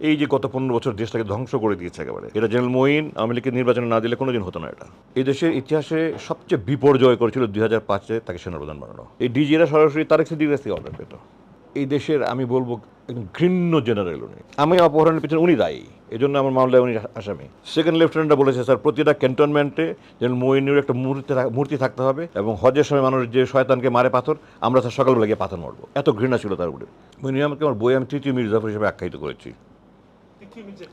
এই যে গত পনেরো বছর দেশটাকে ধ্বংস করে দিয়েছে একেবারে। এটা জেনারেল মঈন, আওয়ামী লীগের নির্বাচনে না দিলে কোনোদিন হতো না এটা। এই দেশের ইতিহাসে সবচেয়ে বিপর্যয় করেছিল দুই হাজার পাঁচে তাকে সেনাপ্রধান বানানো। এই ডিজিরা সরাসরি তারেক সিদ্দিক কাছ থেকে অর্ডার পেত। এই দেশের, আমি বলব একদম ঘৃণ্য জেনারেল উনি। আমি অপহরণের পিছনে উনি দায়ী। এই জন্য আমার মামলায় উনি আসামি। সেকেন্ড লেফটেন্যান্টরা বলেছে, স্যার, প্রতিটা ক্যান্টনমেন্টে যেন মইনুর একটা মূর্তি মূর্তি থাকতে হবে এবং হজের সময় মানুষ যে শয়তানকে মারে পাথর, আমরা স্যার সকালবেলা গিয়ে পাথর মারবো। এত ঘৃণা ছিল তার উপরে। মইনুর আমাকে আমার বই আমি তৃতীয় মির্জাফর হিসেবে আখ্যায়িত করেছি।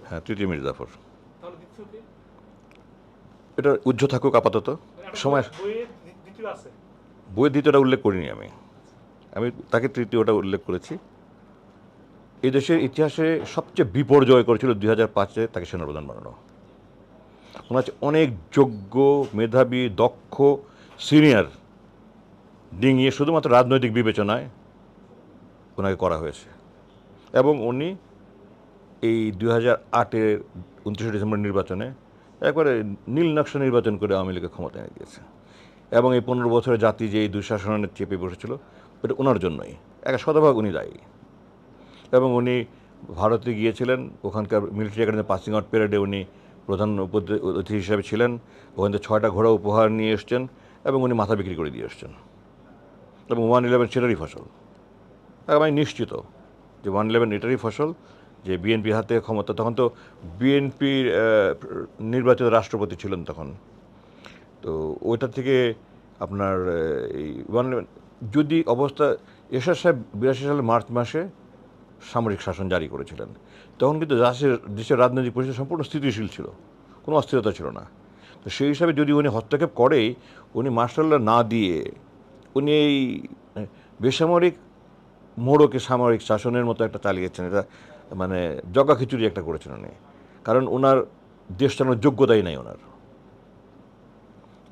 হ্যাঁ তৃতীয় দ্বিতীয় কে? এটা উজ্জ্ব থাকুক আপাতত। সময় আছে। বইয়ের দ্বিতীয়টা উল্লেখ করিনি আমি। আমি তাকে তৃতীয়টা উল্লেখ করেছি। এই দেশের ইতিহাসে সবচেয়ে বিপর্যয় করেছিল দুই হাজার পাঁচে তাকে সেনাপ্রধান বানানো। ওনার হচ্ছে অনেক যোগ্য মেধাবী দক্ষ সিনিয়র। ডিঙিয়ে শুধুমাত্র রাজনৈতিক বিবেচনায় ওনাকে করা হয়েছে। এবং উনি এই দুই হাজার আটের উনত্রিশে ডিসেম্বর নির্বাচনে একবারে নীল নকশা নির্বাচন করে আওয়ামী লীগের ক্ষমতায় এনে দিয়েছে। এবং এই পনেরো বছরের জাতি যে এই দুঃশাসনের চেপে বসেছিল এটা ওনার জন্যই। একটা শতভাগ উনি দায়ী। এবং উনি ভারতে গিয়েছিলেন, ওখানকার মিলিটারি একাডেমি পাসিং আউট প্যারেডে উনি প্রধান অতিথি হিসাবে ছিলেন। ওখান থেকে ছয়টা ঘোড়া উপহার নিয়ে এসছেন এবং উনি মাথা বিক্রি করে দিয়ে এসছেন। এবং ওয়ান ইলেভেন সেটারই ফসল। আমি নিশ্চিত যে ওয়ান ইলেভেন এটারই ফসল। যে বিএনপির হাতে ক্ষমতা, তখন তো বিএনপির নির্বাচিত রাষ্ট্রপতি ছিলেন তখন। তো ওইটা থেকে আপনার এই যদি অবস্থা, এরশাদ সাহেব বিরাশি সালে মার্চ মাসে সামরিক শাসন জারি করেছিলেন, তখন কিন্তু দেশের দেশের রাজনৈতিক পরিস্থিতি সম্পূর্ণ স্থিতিশীল ছিল, কোনো অস্থিরতা ছিল না। তো সেই হিসাবে যদি উনি হস্তক্ষেপ করেই, উনি মার্শাল্লাহ না দিয়ে, উনি এই বেসামরিক মোড়কে সামরিক শাসনের মতো একটা চালিয়েছেন, এটা মানে জগা খিচুড়ি একটা করেছেন উনি। কারণ ওনার দেশ চালানোর যোগ্যতাই নাই ওনার।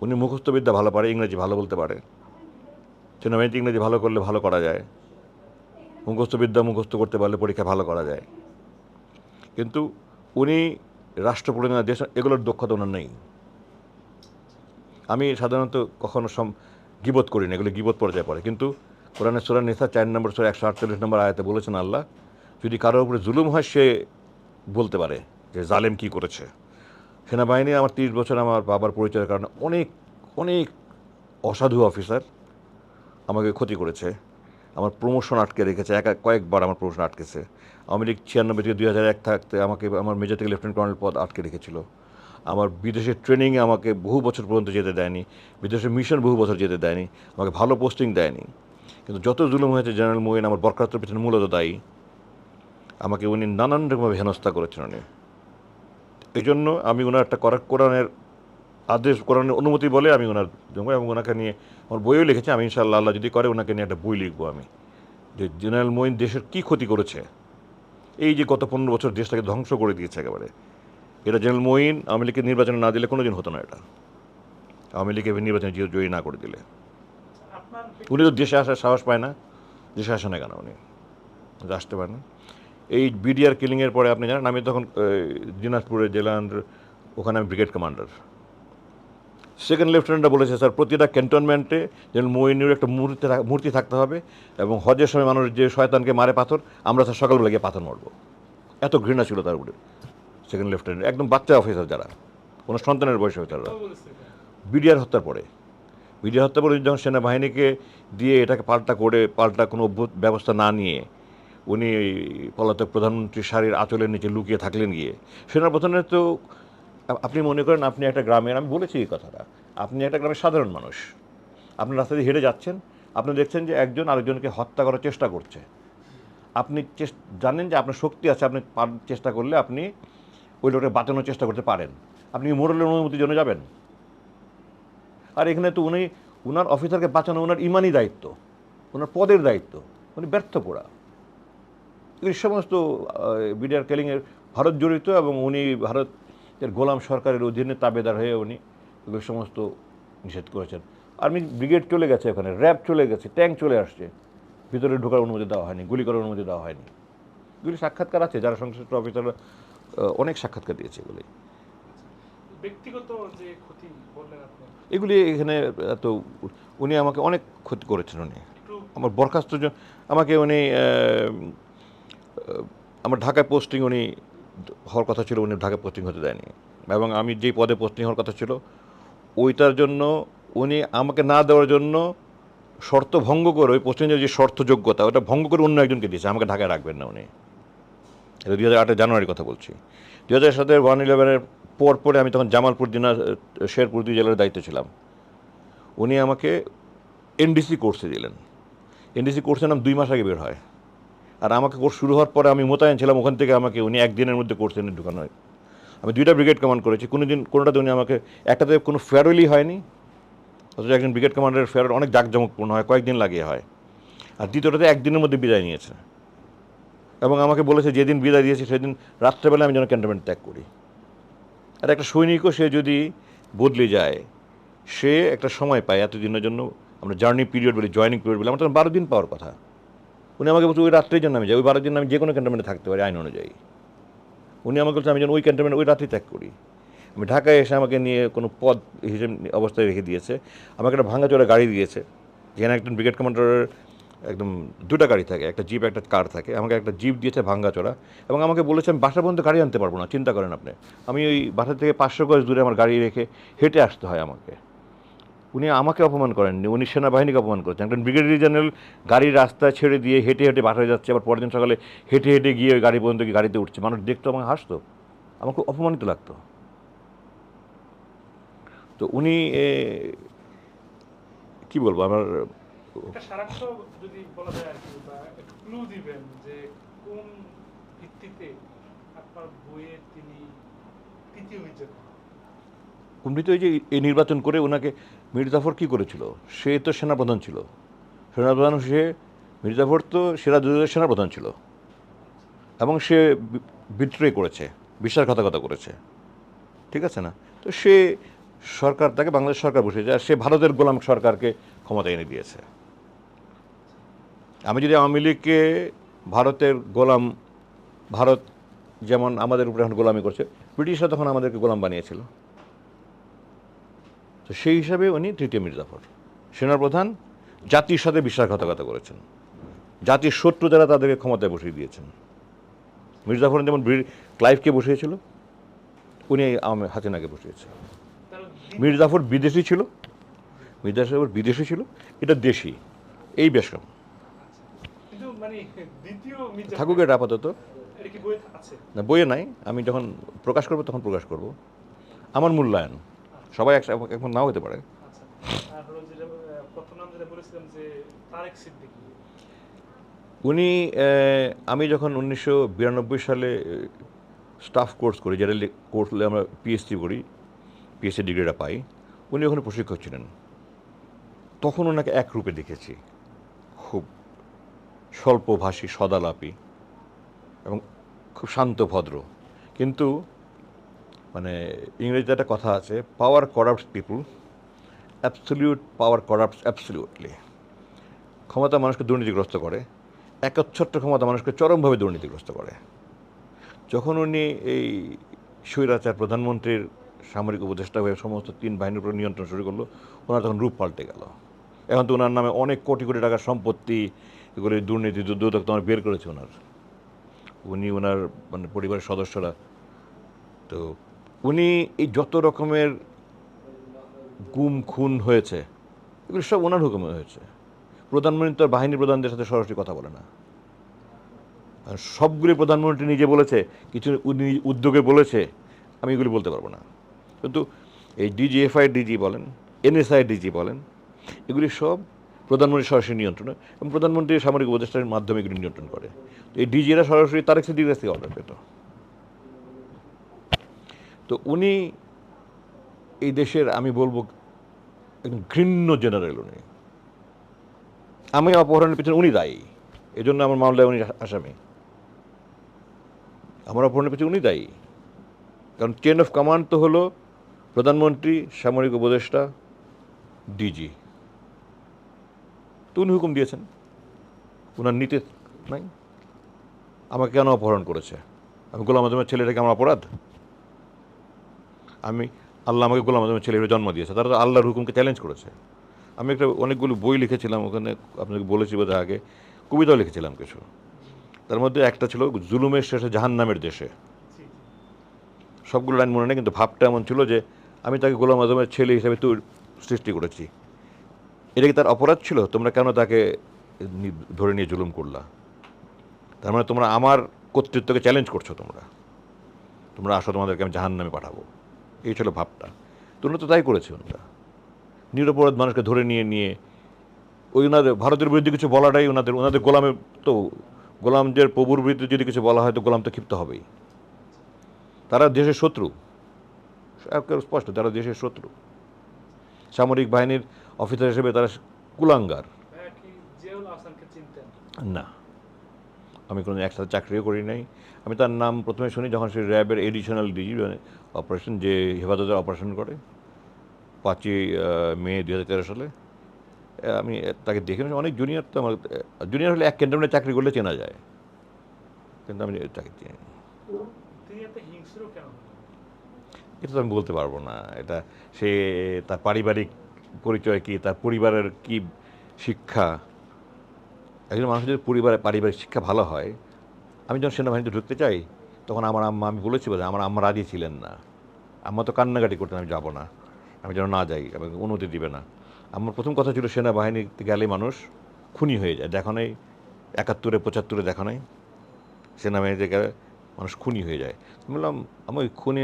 উনি মুখস্থবিদ্যা ভালো পারে, ইংরেজি ভালো বলতে পারে। সেনাবাহিনীতে ইংরেজি ভালো করলে ভালো করা যায়। মুখস্থবিদ্যা মুখস্থ করতে পারলে পরীক্ষা ভালো করা যায়। কিন্তু উনি রাষ্ট্র পরিচালনা দেশ, এগুলোর দক্ষতা ওনার নেই। আমি সাধারণত কখনো সম, গিবত করি না এগুলো গিবত পর্যায়ে পড়ে। কিন্তু কোরআনের সুরা নিসা চার নম্বর সুরা একশো আটচল্লিশ নম্বর আয়াতে বলেছেন আল্লাহ যদি কারোর উপরে জুলুম হয়, সে বলতে পারে যে জালেম কি করেছে। সেনাবাহিনী আমার তিরিশ বছর আমার বাবার পরিচয়ের কারণে অনেক অনেক অসাধু অফিসার আমাকে ক্ষতি করেছে। আমার প্রমোশন আটকে রেখেছে, এক, কয়েকবার আমার প্রমোশন আটকেছে। আওয়ামী লীগ ছিয়ানব্বই থেকে দুই হাজার এক থাকতে আমাকে, আমার মেজর থেকে লেফটেন্যান্ট কর্নেল পদ আটকে রেখেছিল। আমার বিদেশের ট্রেনিংয়ে আমাকে বহু বছর পর্যন্ত যেতে দেয়নি। বিদেশের মিশন বহু বছর যেতে দেয়নি। আমাকে ভালো পোস্টিং দেয়নি। কিন্তু যত জুলুম হয়েছে জেনারেল মোয়েন আমার বরখাস্তের পিছনে মূলত দায়ী। আমাকে উনি নানান রকমভাবে হেনস্থা করেছেন উনি। এই জন্য আমি ওনার একটা করা কোরআনের আদেশ কোরআনের অনুমতি বলে আমি ওনার জন্য এবং ওনাকে নিয়ে আমার বইও লিখেছি। আমি ইনশাআল্লাহ আল্লাহ যদি করে ওনাকে নিয়ে একটা বই লিখব আমি। যে জেনারেল মোইন দেশের কী ক্ষতি করেছে? এই যে গত পনেরো বছর দেশটাকে ধ্বংস করে দিয়েছে একেবারে। এটা জেনারেল মোইন আওয়ামী লীগের নির্বাচনে না দিলে কোনো দিন হতো না এটা। আওয়ামী লীগের নির্বাচনে জয়ী- জয়ী না করে দিলে। উনি তো দেশে আসার সাহস পায় না। দেশে আসে না কেন উনি? আসতে পারেন না। এই বিডিআর কিলিংয়ের পরে আপনি জানেন, আমি তখন দিনাজপুরের জেলা under- ওখানে আমি ব্রিগেড কমান্ডার সেকেন্ড লেফটেন্যান্টরা বলেছে, স্যার, প্রতিটা ক্যান্টনমেন্টে যেন মইনুর একটা মূর্তি মূর্তি থাকতে হবে এবং হজের সময় মানুষ যে শয়তানকে মারে পাথর, আমরা স্যার সকালবেলা গিয়ে পাথর মারবো। এত ঘৃণা ছিল তার উপরে সেকেন্ড লেফটেন্যান্ট একদম বাচ্চা অফিসার যারা, কোনো সন্তানের বয়স বলেছে এটা। বিডিআর হত্যার পরে বিডিআর হত্যার পরে যখন সেনাবাহিনীকে দিয়ে এটাকে পাল্টা করে, পাল্টা কোনো ব্যবস্থা না নিয়ে উনি পলাতক প্রধানমন্ত্রী শাড়ির আঁচলের নিচে লুকিয়ে থাকলেন গিয়ে। সেনাপ্রধানের তো, আপনি মনে করেন আপনি একটা গ্রামের, আমি বলেছি এই কথাটা, আপনি একটা গ্রামের সাধারণ মানুষ। আপনি রাস্তা দিয়ে হেঁটে যাচ্ছেন, আপনি দেখছেন যে একজন আরেকজনকে হত্যা করার চেষ্টা করছে। আপনি জানেন যে আপনার শক্তি আছে, আপনি চেষ্টা করলে আপনি ওই লোকটা বাঁচানোর চেষ্টা করতে পারেন। আপনি মোরলের অনুমতির জন্য যাবেন? আর এখানে তো উনি ওনার অফিসারকে বাঁচানো ওনার ইমানই দায়িত্ব ওনার পদের দায়িত্ব, উনি ব্যর্থ পড়া। এই সমস্ত বিডিআর কেলিংয়ের ভারত জড়িত এবং উনি ভারতের গোলাম সরকারের অধীনে তাবেদার হয়ে উনি এগুলো সমস্ত নিষেধ করেছেন। আর্মি ব্রিগেড চলে গেছে ওখানে র্যাব চলে গেছে ট্যাঙ্ক চলে আসছে। ভিতরে ঢোকার অনুমতি দেওয়া হয়নি গুলি করার অনুমতি দেওয়া হয়নি। এগুলি সাক্ষাৎকার আছে যারা সংশ্লিষ্ট অফিসাররা অনেক সাক্ষাৎকার দিয়েছে এগুলি। ব্যক্তিগত যে ক্ষতি বললেন আপনি? এগুলি এখানে এত উনি আমাকে অনেক ক্ষতি করেছেন উনি। আমার বরখাস্ত আমাকে উনি আমার ঢাকায় পোস্টিং উনি হওয়ার কথা ছিল, উনি ঢাকায় পোস্টিং হতে দেয়নি। এবং আমি যেই পদে পোস্টিং হওয়ার কথা ছিল, ওইটার জন্য উনি আমাকে না দেওয়ার জন্য শর্ত ভঙ্গ করে, ওই পোস্টিংয়ের যে শর্ত যোগ্যতা, ওটা ভঙ্গ করে অন্য একজনকে দিয়েছে। আমাকে ঢাকায় রাখবেন না উনি। এটা দুই হাজার আটের জানুয়ারির কথা বলছি। দু হাজার সাতের ওয়ান ইলেভেনের পর পরে আমি তখন জামালপুর দিনা শেরপুর দুই জেলার দায়িত্ব ছিলাম। উনি আমাকে এনডিসি কোর্সে দিলেন। এনডিসি কোর্সের নাম দুই মাস আগে বের হয়। আর আমাকে কোর্স শুরু হওয়ার পরে আমি মোতায়েন ছিলাম ওখান থেকে আমাকে উনি একদিনের মধ্যে কোর্স এনে ঢুকানো হয়। আমি দুইটা ব্রিগেড কমান্ড করেছি। কোনো দিন কোনোটাতে উনি আমাকে, একটাতে কোনো ফেয়ারওয়েলই হয়নি, অথচ একজন ব্রিগেড কমান্ডারের ফেয়ারওয়েল অনেক জাঁকজমকপূর্ণ হয়, কয়েকদিন লাগিয়ে হয়। আর দ্বিতীয়টাতে একদিনের মধ্যে বিদায় নিয়েছে। এবং আমাকে বলেছে, যেদিন বিদায় দিয়েছে, সেদিন রাত্রেবেলা আমি যেন ক্যান্টনমেন্ট ত্যাগ করি। আর একটা সৈনিকও সে যদি বদলে যায়, সে একটা সময় পায় এতদিনের জন্য। আমরা জার্নি পিরিয়ড বলি, জয়নিং পিরিয়ড বলি, আমার তখন বারো দিন পাওয়ার কথা। উনি আমাকে বলছে, ওই রাত্রের জন্য আমি যাই, ওই বারো জন্য আমি যে কোনো ক্যান্টনমেন্টে থাকতে পারি, আইন অনুযায়ী। উনি আমাকে বলছে, আমি যেন ওই ক্যান্টনমেন্ট ওই রাত্রি ত্যাগ করি। আমি ঢাকায় এসে আমাকে নিয়ে কোনো পদ হিসেবে অবস্থায় রেখে দিয়েছে। আমাকে একটা ভাঙাচোরা গাড়ি দিয়েছে, যেখানে একজন ব্রিগেড কমান্ডারের একদম দুটা গাড়ি থাকে, একটা জিপ, একটা কার থাকে। আমাকে একটা জিপ দিয়েছে ভাঙ্গাচোরা এবং আমাকে বলেছে, আমি বাসা পর্যন্ত গাড়ি আনতে পারব না, চিন্তা করেন আপনি। আমি ওই বাসা থেকে পাঁচশো গজ দূরে আমার গাড়ি রেখে হেঁটে আসতে হয় আমাকে। উনি আমাকে অপমান করেননি উনি সেনাবাহিনীকে অপমান করেছেন। একজন ব্রিগেডিয়ার জেনারেল গাড়ির রাস্তা ছেড়ে দিয়ে হেঁটে হেঁটে বাসায় যাচ্ছে আবার পরের দিন সকালে হেঁটে হেঁটে গিয়ে ওই গাড়ি পর্যন্ত গিয়ে গাড়িতে উঠছে। মানুষ দেখতো আমাকে হাসতো। আমার খুব অপমানিত লাগতো। তো উনি কি বলব আমার যদি বলা যায় আর কি বা ক্লু দিবেন যে কোন ভিত্তিতে আপনার বইয়ে তিনি তৃতীয় হয়েছেন? কুমড়িতে ওই যে এই নির্বাচন করে ওনাকে মীর জাফর কী করেছিল? সে তো সেনাপ্রধান ছিল। সেনাপ্রধান সে মীর জাফর তো সেরা দুজনের সেনাপ্রধান ছিল। এবং সে বিট্রে করেছে, বিশ্বাসঘাতকতা করেছে। ঠিক আছে না? তো সে সরকার তাকে বাংলাদেশ সরকার বসেছে আর সে ভারতের গোলাম সরকারকে ক্ষমতা এনে দিয়েছে। আমি যদি আওয়ামী লীগকে ভারতের গোলাম, ভারত যেমন আমাদের উপরে এখন গোলামি করছে, ব্রিটিশরা তখন আমাদেরকে গোলাম বানিয়েছিল। তো সেই হিসাবে উনি তৃতীয় মির্জাফর। সেনাপ্রধান জাতির সাথে বিশ্বাসঘাতকতা করেছেন। জাতির শত্রু যারা তাদেরকে ক্ষমতায় বসিয়ে দিয়েছেন। মির্জাফর যেমন ব্রি- ক্লাইভকে বসিয়েছিল উনি হাসিনাকে বসিয়েছে। তার মীর জাফর বিদেশি ছিল মীর জাফর বিদেশি ছিল এটা দেশি এই বেশ কম মানে দ্বিতীয় থাকুক এটা আপাতত। না বইয়ে নাই। আমি যখন প্রকাশ করব তখন প্রকাশ করব। আমার মূল্যায়ন। সবাই এখন নাও হতে পারে। আচ্ছা উনি আমি যখন উনিশশো বিরানব্বই সালে স্টাফ কোর্স করি যেটা কোর্স আমরা পিএইচডি করি পিএইচডি ডিগ্রিটা পাই উনি ওখানে প্রশিক্ষক ছিলেন। তখন ওনাকে এক রূপে দেখেছি। খুব স্বল্পভাষী সদালাপি এবং খুব শান্ত ভদ্র। কিন্তু মানে ইংরেজিতে একটা কথা আছে power corrupt people absolute power corrupt absolutely ক্ষমতা মানুষকে দুর্নীতিগ্রস্ত করে, একচ্ছত্র ক্ষমতা মানুষকে চরমভাবে দুর্নীতিগ্রস্ত করে। যখন উনি এই স্বৈরাচার প্রধানমন্ত্রীর সামরিক উপদেষ্টা হয়ে সমস্ত তিন বাহিনীর উপর নিয়ন্ত্রণ শুরু করল, ওনার তখন রূপ পাল্টে গেল। এখন তো ওনার নামে অনেক কোটি কোটি টাকার সম্পত্তি, এগুলো দুর্নীতি দুদক তোমার বের করেছে ওনার। উনি ওনার মানে পরিবারের সদস্যরা। তো উনি এই যত রকমের গুম, খুন হয়েছে, এগুলো সব ওনার হুকুমে হয়েছে। প্রধানমন্ত্রী তো বাহিনী প্রধানদের সাথে সরাসরি কথা বলে না। সবগুলি প্রধানমন্ত্রী নিজে বলেছে, কিছু উদ্যোগে বলেছে, আমি এগুলি বলতে পারব না। কিন্তু এই ডিজিএফআই ডিজি বলেন, এনএসআই ডিজি বলেন, এগুলি সব প্রধানমন্ত্রী সরাসরি নিয়ন্ত্রণ এবং প্রধানমন্ত্রী সামরিক উপদেষ্টার মাধ্যমে এগুলি নিয়ন্ত্রণ করে। তো এই ডিজিরা সরাসরি তারেক সিদ্দিকের কাছ থেকে অর্ডার পেত। তো উনি এই দেশের, আমি বলব, একজন ঘৃণ্য জেনারেল উনি। আমি অপহরণের পিছনে উনি দায়ী। এই জন্য আমার মামলায় উনি আসামি। আমার অপহরণের পিছনে উনি দায়ী। কারণ চেন অফ কমান্ড তো হলো প্রধানমন্ত্রী, সামরিক উপদেষ্টা ডিজি তো উনি হুকুম দিয়েছেন। ওনার নীতি নাই। আমাকে কেন অপহরণ করেছে? আমি গোলাম আজমের ছেলেটাকে আমার অপরাধ? আমি, আল্লাহ আমাকে গোলাম আজমের ছেলে জন্ম দিয়েছে। তারা তো আল্লাহর হুকুমকে চ্যালেঞ্জ করেছে। আমি একটা অনেকগুলো বই লিখেছিলাম, ওখানে আপনাকে বলেছি বোধহয় আগে। কবিতাও লিখেছিলাম কিছু। তার মধ্যে একটা ছিল, জুলুমের শেষে জাহান্নামের দেশে। জি জি সবগুলো লাইন মনে নেই, কিন্তু ভাবটা এমন ছিল যে, আমি তাকে গোলাম আজমের ছেলে হিসেবে তো সৃষ্টি করেছি। এটা কি তার অপরাধ ছিল? তোমরা কেন তাকে ধরে নিয়ে জুলুম করলা? তার মানে তোমরা আমার কর্তৃত্বকে চ্যালেঞ্জ করছ তোমরা। তোমরা আসো, তোমাদেরকে আমি জাহান নামে পাঠাবো। এই ছিল ভাবটা। তোমরা তো তাই করেছে ওনারা নিরপরাধ মানুষকে ধরে নিয়ে নিয়ে ওই ওনাদের ভারতের বিরুদ্ধে কিছু বলাটাই ওনাদের ওনাদের গোলামের তো গোলামদের প্রভুর বিরুদ্ধে যদি কিছু বলা হয় তো গোলাম তো ক্ষিপ্ত হবেই। তারা দেশের শত্রু। একেবারে স্পষ্ট তারা দেশের শত্রু। সামরিক বাহিনীর অফিসার হিসেবে তারা কুলাঙ্গার। চিনতেন। না। আমি কোনো একসাথে চাকরিও করি নাই। আমি তার নাম প্রথমে শুনি যখন সে র্যাবের এডিশনাল ডিজি অপারেশন যে হেফাজতের অপারেশন করে। পাঁচই মে দু হাজার তেরো সালে। আমি তাকে দেখে অনেক জুনিয়র তো আমার জুনিয়র হলে এক ক্যান্টনমেন্টে চাকরি করলে চেনা যায়। কিন্তু আমি চাকরি চিনি? এটা তো আমি বলতে পারব না। এটা সে তার পারিবারিক পরিচয় কি তার পরিবারের কি শিক্ষা? একজন মানুষের যদি পরিবারে পারিবারিক শিক্ষা ভালো হয়, আমি যখন সেনাবাহিনীতে ঢুকতে চাই, তখন আমার আম্মা আমি বলেছি বোধহয়, আমার আম্মা রাজি ছিলেন না। আম্মা তো কান্নাকাটি করতেন, আমি যাব না। আমি যেন না যাই আমাকে অনুমতি দিবে না। আমার প্রথম কথা ছিল, সেনাবাহিনীতে গেলে মানুষ খুনি হয়ে যায়। দেখো নাই, একাত্তরে, পঁচাত্তরে দেখো নাই, সেনাবাহিনীতে গেলে মানুষ খুনি হয়ে যায়। বললাম আমি ওই খুনি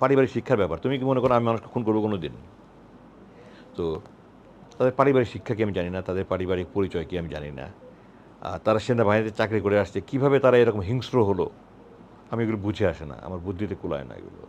পারিবারিক শিক্ষার ব্যাপার। তুমি কি মনে করো আমি মানুষকে খুন করব কোনো দিন তো তাদের পারিবারিক শিক্ষা কি আমি জানি না, তাদের পারিবারিক পরিচয় কি আমি জানি না। তারা সেনাবাহিনীতে চাকরি করে আসছে, কীভাবে তারা এরকম হিংস্র হলো, আমি এগুলো বুঝে আসে না, আমার বুদ্ধিতে কুলায় না এগুলো।